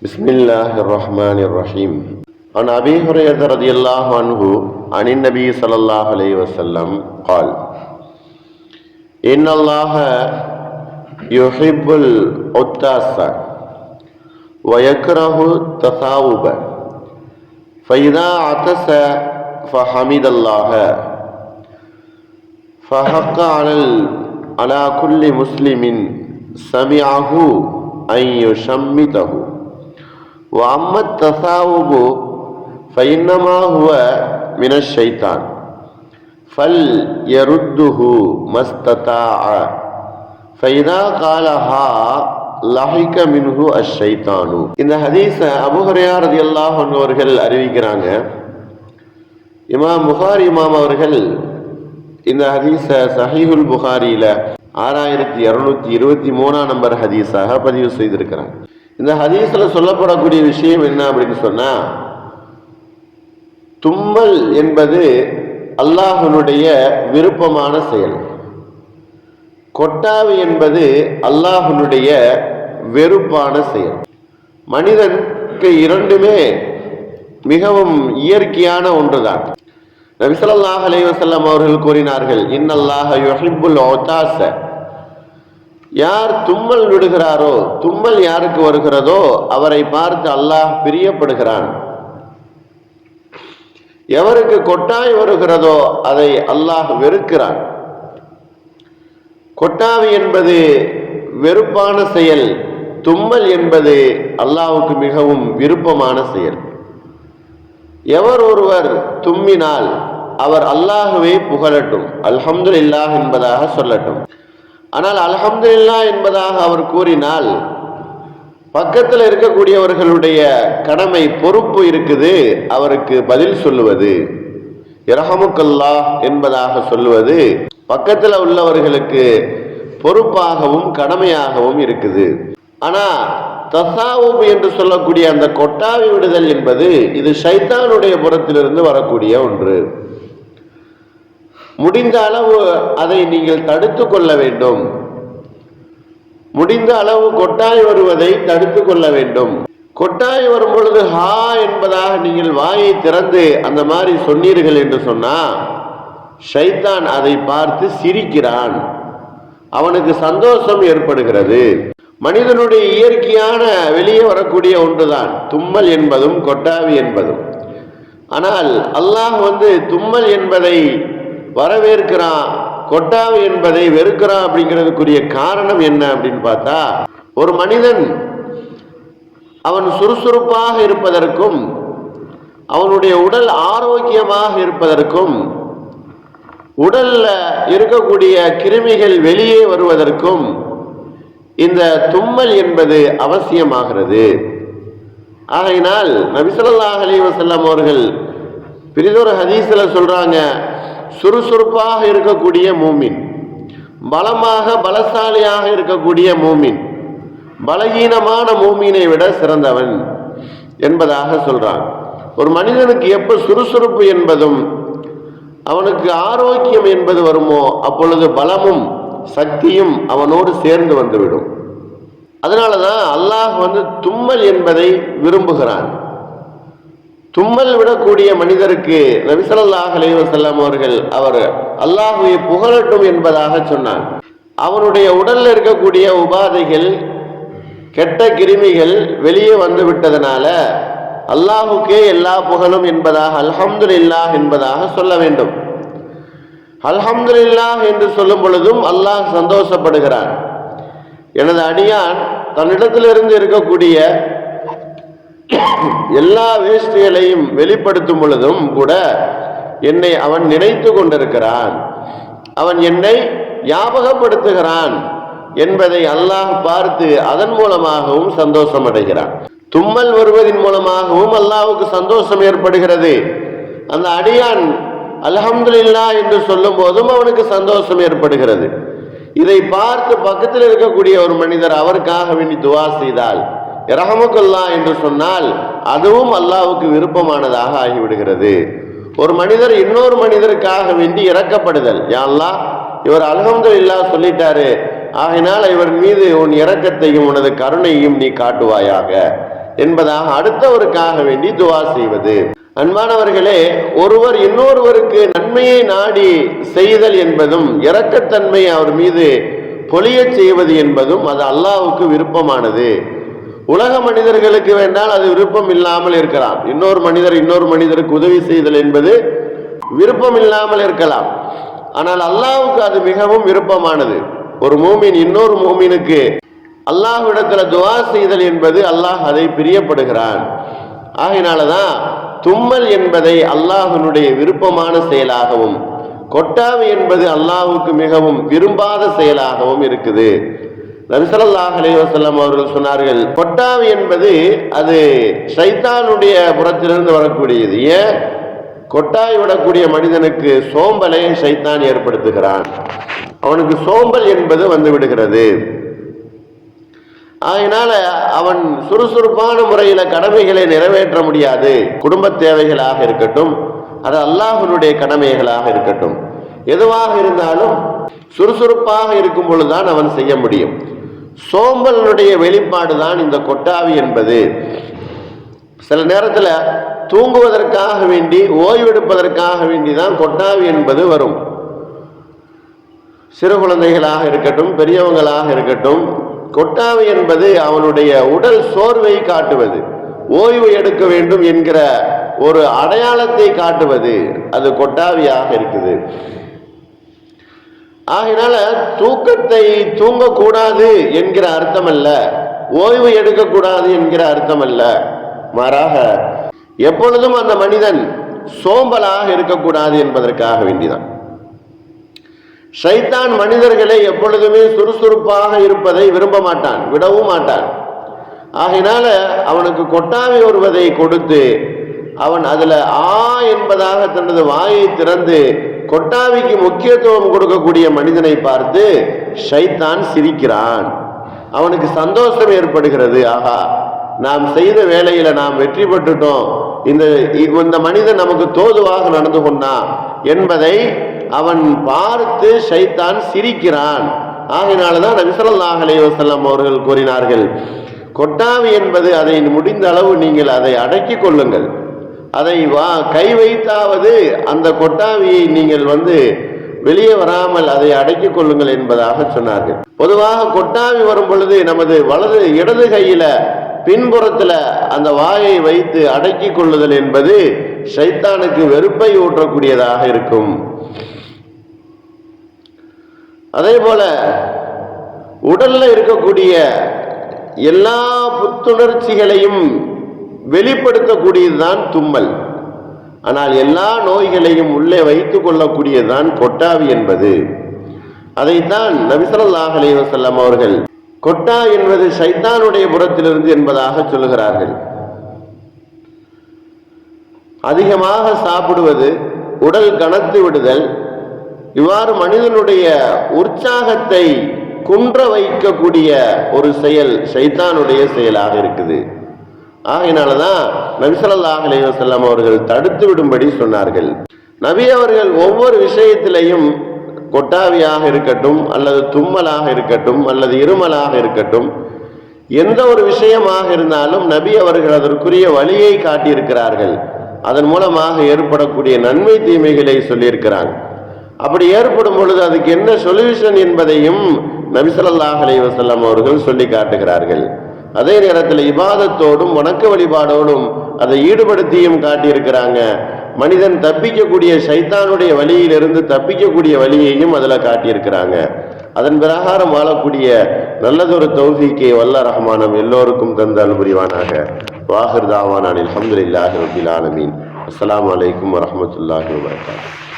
بسم الله الرحمن الرحيم. عن أبي هريرة رضي الله عنه عن النبي صلى الله عليه وسلم قال إن الله يحب العتاس ويكره التثاؤب فإذا عطس فحمد الله. فحق على على كل مسلم سمعه أن يشمته. வாம்ம தசாவுபு ஃபைன்னமா ஹுவ மினஷைத்தான் ஃபல் யருத்துஹு மஸ்ததா ஃபைதா காலஹா லஹிக மின்ஹு அஷைத்தானு இந்த ஹதீஸ அபுஹரையார் அல்லாஹ் அவர்கள் அறிவிக்கிறாங்க. இமாம் புகார் இமாம் அவர்கள் இந்த ஹதீஸ சஹீஹுல் புகாரியில் ஆறாயிரத்தி இரநூத்தி இருபத்தி மூணாம் நம்பர் ஹதீஸாக பதிவு செய்திருக்கிறாங்க இந்த ஹதீஸ்ல சொல்லப்படக்கூடிய விஷயம் என்ன அப்படின்னு சொன்னா தும்மல் என்பது அல்லாஹனுடைய விருப்பமான செயல். கொட்டாவி என்பது அல்லாஹனுடைய வெறுப்பான செயல். மனிதனுக்கு இரண்டுமே மிகவும் இயற்கையான ஒன்றுதான். நபிசல்லாஹ் அலைவசல்லம் அவர்கள் கூறினார்கள் இன்னல்லாஹ யுஹிப்புல் ஒத்தாச யார் தும்மல் விடுகிறாரோ தும்மல் யாருக்கு வருகிறதோ அவரை பார்த்து அல்லாஹ் பிரியப்படுகிறான். எவருக்கு கொட்டாய் வருகிறதோ அதை அல்லாஹ் வெறுக்கிறான். கொட்டாவி என்பது வெறுப்பான செயல் தும்மல் என்பது அல்லாவுக்கு மிகவும் விருப்பமான செயல். எவர் ஒருவர் தும்மினால் அவர் அல்லாகவே புகழட்டும் அல்ஹம்துல்லாஹ் என்பதாக சொல்லட்டும். ஆனால் அல்ஹம்துலில்லாஹ் என்பதாக அவர் கூறினால் பக்கத்தில் இருக்கக்கூடியவர்களுடைய கடமை பொறுப்பு இருக்குது அவருக்கு பதில் சொல்லுவது. இரஹமுக்கல்லா என்பதாக சொல்லுவது பக்கத்தில் உள்ளவர்களுக்கு பொறுப்பாகவும் கடமையாகவும் இருக்குது. ஆனா தசாவுப் என்று சொல்லக்கூடிய அந்த கொட்டாவி விடுதல் என்பது இது சைத்தானுடைய புறத்திலிருந்து வரக்கூடிய ஒன்று. முடிந்த அளவு அதை நீங்கள் தடுத்து கொள்ள வேண்டும். முடிந்த அளவு கொட்டாய் வருவதை தடுத்து கொள்ள வேண்டும். கொட்டாய் வரும் பொழுது ஹா என்பதாக நீங்கள் வாயை திறந்து அந்த மாதிரி சொன்னீர்கள் என்று சொன்னா ஷைத்தான் அதை பார்த்து சிரிக்கிறான். அவனுக்கு சந்தோஷம் ஏற்படுகிறது. மனிதனுடைய இயற்கையான வெளியே வரக்கூடிய ஒன்றுதான். தும்மல் என்பதும் கொட்டாவி என்பதும். ஆனால் அல்லாஹ் வந்து தும்மல் என்பதை வரவேற்கிறான். கொட்டாவு என்பதை வெறுக்கிறான் அப்படிங்கிறதுக்குரிய காரணம் என்ன அப்படின்னு பார்த்தா ஒரு மனிதன் அவன் சுறுசுறுப்பாக இருப்பதற்கும் அவனுடைய உடல் ஆரோக்கியமாக இருப்பதற்கும் உடல்ல இருக்கக்கூடிய கிருமிகள் வெளியே வருவதற்கும் இந்த தும்மல் என்பது அவசியமாகிறது. ஆகையினால் நபிசல்லாஹ் அலி வசல்லாம் அவர்கள் பிரிதொரு ஹதீஸ்ல சொல்கிறாங்க சுறுசுறுப்பாக இருக்கக்கூடிய மூமின். பலமாக பலசாலியாக இருக்கக்கூடிய மூமின். பலகீனமான மூமினை விட சிறந்தவன் என்பதாக சொல்றான். ஒரு மனிதனுக்கு எப்ப சுறுசுறுப்பு என்பதும் அவனுக்கு ஆரோக்கியம் என்பது வருமோ அப்பொழுது பலமும் சக்தியும் அவனோடு சேர்ந்து வந்துவிடும். அதனால தான் அல்லாஹ் வந்து தும்மல் என்பதை விரும்புகிறான். தும்மல் விடக்கூடிய மனிதருக்கு நபிசல்லாஹ் அலைவசல்லாம் அவர்கள் அவர் அல்லாஹுவை புகழட்டும் என்பதாக சொன்னார். அவனுடைய உடல்ல இருக்கக்கூடிய உபாதைகள் கெட்ட கிருமிகள் வெளியே வந்து விட்டதனால அல்லாஹுக்கே எல்லா புகழும் என்பதாக அல்ஹம்துலில்லாஹ் என்பதாக சொல்ல வேண்டும். அல்ஹம்துலில்லாஹ் என்று சொல்லும் பொழுதும் அல்லாஹ் சந்தோஷப்படுகிறான் எனது அடியான் தன்னிடத்திலிருந்து இருக்கக்கூடிய எல்லா வேஷ்டிகளையும் வெளிப்படுத்தும் பொழுதும் கூட என்னை அவன் நினைத்து கொண்டிருக்கிறான். அவன் என்னை ஞாபகப்படுத்துகிறான் என்பதை அல்லாஹ் பார்த்து அதன் மூலமாகவும் சந்தோஷம் அடைகிறான் தும்மல் வருவதன் மூலமாகவும் அல்லாஹுக்கு சந்தோஷம் ஏற்படுகிறது. அந்த அடியான் அல்ஹம்துலில்லா என்று சொல்லும் போதும் அவனுக்கு சந்தோஷம் ஏற்படுகிறது. இதை பார்த்து பக்கத்தில் இருக்கக்கூடிய ஒரு மனிதர் அவருக்காக வேண்டி துவா செய்தால் இரஹமுக்கல்லா என்று சொன்னால் அதுவும் அல்லாவுக்கு விருப்பமானதாக ஆகிவிடுகிறது. ஒரு மனிதர் இன்னொரு மனிதருக்காக வேண்டி இறக்கப்படுதல். யா அல்லாஹ் இவர் இல்லா சொல்லிட்டாரு. ஆகையினால் இவர் மீது உன் இரக்கத்தையும் உனது கருணையும் நீ காட்டுவாயாக என்பதாக அடுத்தவருக்காக வேண்டி துவா செய்வது. அன்பானவர்களே ஒருவர் இன்னொருவருக்கு நன்மையை நாடி செய்தல் என்பதும் இரக்கத்தன்மை அவர் மீது பொழியச் செய்வது என்பதும் அது அல்லாவுக்கு விருப்பமானது. உலக மனிதர்களுக்கு வேண்டால் அது விருப்பம் இல்லாமல் இருக்கலாம். இன்னொரு மனிதர் இன்னொரு மனிதருக்கு உதவி செய்தல் என்பது விருப்பம் இல்லாமல் இருக்கலாம். ஆனால் அல்லாவுக்கு அது மிகவும் விருப்பமானது. ஒரு மூமின் இன்னொரு மூமினுக்கு அல்லாஹ்விடத்தில் துவா செய்தல் என்பது அல்லாஹ் அதை பிரியப்படுகிறான். ஆகையினாலதான் தும்மல் என்பதை அல்லாஹனுடைய விருப்பமான செயலாகவும் கொட்டாவி என்பது அல்லாஹுக்கு மிகவும் விரும்பாத செயலாகவும் இருக்குது. நபிசல்லாஹ் அலைவசல்லம் அவர்கள் சொன்னார்கள் கொட்டாவி என்பது அது சைத்தானுடைய புறத்திலிருந்து வரக்கூடியது. ஏன்? கொட்டாய் விடக்கூடிய மனிதனுக்கு சோம்பலை சைத்தான் ஏற்படுத்துகிறான். அவனுக்கு சோம்பல் என்பது வந்து விடுகிறது. அதனால அவன் சுறுசுறுப்பான முறையில கடமைகளை நிறைவேற்ற முடியாது. குடும்ப தேவைகளாக இருக்கட்டும் அது அல்லாஹனுடைய கடமைகளாக இருக்கட்டும். எதுவாக இருந்தாலும் சுறுசுறுப்பாக இருக்கும் பொழுதுதான் அவன் செய்ய முடியும். சோம்பலனுடைய வெளிப்பாடு தான் இந்த கொட்டாவி என்பது. சில நேரத்தில் தூங்குவதற்காக வேண்டி ஓய்வெடுப்பதற்காக வேண்டி தான் கொட்டாவி என்பது வரும். சிறு குழந்தைகளாக இருக்கட்டும் பெரியவங்களாக இருக்கட்டும் கொட்டாவி என்பது அவனுடைய உடல் சோர்வை காட்டுவது. ஓய்வு எடுக்க வேண்டும் என்கிற ஒரு அடையாளத்தை காட்டுவது. அது கொட்டாவியாக இருக்குது. ஆகினால தூக்கத்தை தூங்கக்கூடாது என்கிற அர்த்தம் அல்ல ஓய்வு எடுக்கக்கூடாது என்கிற அர்த்தம் அல்ல மாறாக எப்பொழுதும் அந்த மனிதன் சோம்பலாக இருக்கக்கூடாது என்பதற்காக வேண்டிதான். ஷைத்தான் மனிதர்களை எப்பொழுதுமே சுறுசுறுப்பாக இருப்பதை விரும்ப மாட்டான் விடவும் மாட்டான். ஆகையினால அவனுக்கு கொட்டாவி ஒருவதை கொடுத்து அவன் அதுல ஆ என்பதாக தனது வாயை திறந்து கொட்டாவிக்கு முக்கியத்துவம் கொடுக்கக்கூடிய மனிதனை பார்த்து ஷைத்தான் சிரிக்கிறான். அவனுக்கு சந்தோஷம் ஏற்படுகிறது. ஆகா நாம் செய்த வேலையில நாம் வெற்றி பெற்றுட்டோம். இந்த இந்த மனிதன் நமக்கு தோதுவாக நடந்து கொண்டான் என்பதை அவன் பார்த்து ஷைத்தான் சிரிக்கிறான். ஆகினால்தான் நபிசல்லாஹ் அலைஹி அவர்கள் கூறினார்கள் கொட்டாவி என்பது அதை முடிந்த அளவு நீங்கள் அதை அடக்கிக் கொள்ளுங்கள். அதை வா கை வைத்தாவது அந்த கொட்டாவியை நீங்கள் வந்து வெளியே வராமல் அதை அடக்கிக் கொள்ளுங்கள் என்பதாக சொன்னார்கள். பொதுவாக கொட்டாவி வரும் பொழுது நமது வலது இடது கையில பின்புறத்துல அந்த வாயை வைத்து அடக்கிக் கொள்ளுதல் என்பது சைத்தானுக்கு வெறுப்பை ஊற்றக்கூடியதாக இருக்கும். அதே போல உடல்ல இருக்கக்கூடிய எல்லா புத்துணர்ச்சிகளையும் வெளிப்படுத்தக்கூடியதுதான் தும்மல். ஆனால் எல்லா நோய்களையும் உள்ளே வைத்துக் கொள்ளக்கூடியதுதான் கொட்டாவி என்பது. அதைத்தான் நபிசல்லாஹ் அலைஹி அவர்கள் கொட்டா என்பது சைத்தானுடைய புறத்திலிருந்து என்பதாக சொல்லுகிறார்கள். அதிகமாக சாப்பிடுவது உடல் கனத்து விடுதல் இவ்வாறு மனிதனுடைய உற்சாகத்தை குன்ற வைக்கக்கூடிய ஒரு செயல் சைத்தானுடைய செயலாக இருக்குது. ஆகையினாலதான் நபிசல்லாஹ் அலைவசல்லாம் அவர்கள் தடுத்து விடும்படி சொன்னார்கள். நபி அவர்கள் ஒவ்வொரு விஷயத்திலையும் கொட்டாவியாக இருக்கட்டும் அல்லது தும்மலாக இருக்கட்டும் அல்லது இருமலாக இருக்கட்டும் எந்த ஒரு விஷயமாக இருந்தாலும் நபி அவர்கள் அதற்குரிய வழியை காட்டியிருக்கிறார்கள். அதன் மூலமாக ஏற்படக்கூடிய நன்மை தீமைகளை சொல்லியிருக்கிறாங்க. அப்படி ஏற்படும் பொழுது அதுக்கு என்ன சொல்யூஷன் என்பதையும் நபிசல்லாஹ் அலைவசல்லாம் அவர்கள் சொல்லி காட்டுகிறார்கள். அதே நேரத்தில் இபாதத்தோடும் வணக்க வழிபாடோடும் அதை ஈடுபடுத்தியும் காட்டியிருக்கிறாங்க. மனிதன் தப்பிக்கக்கூடிய சைத்தானுடைய வழியிலிருந்து தப்பிக்கக்கூடிய வழியையும் அதில் காட்டியிருக்கிறாங்க. அதன் பிரகாரம் வாழக்கூடிய நல்லதொரு தௌஃபிக்கை வல்ல ரஹ்மானம் எல்லோருக்கும் தந்தால் புரிவானாக. வாஹிர் தாவானான் அலமதுல்லாஹி ரபில் ஆலமீன். அஸ்லாம் அலைக்கும் வரமத்துல்லாஹி வபரகாத்துஹு.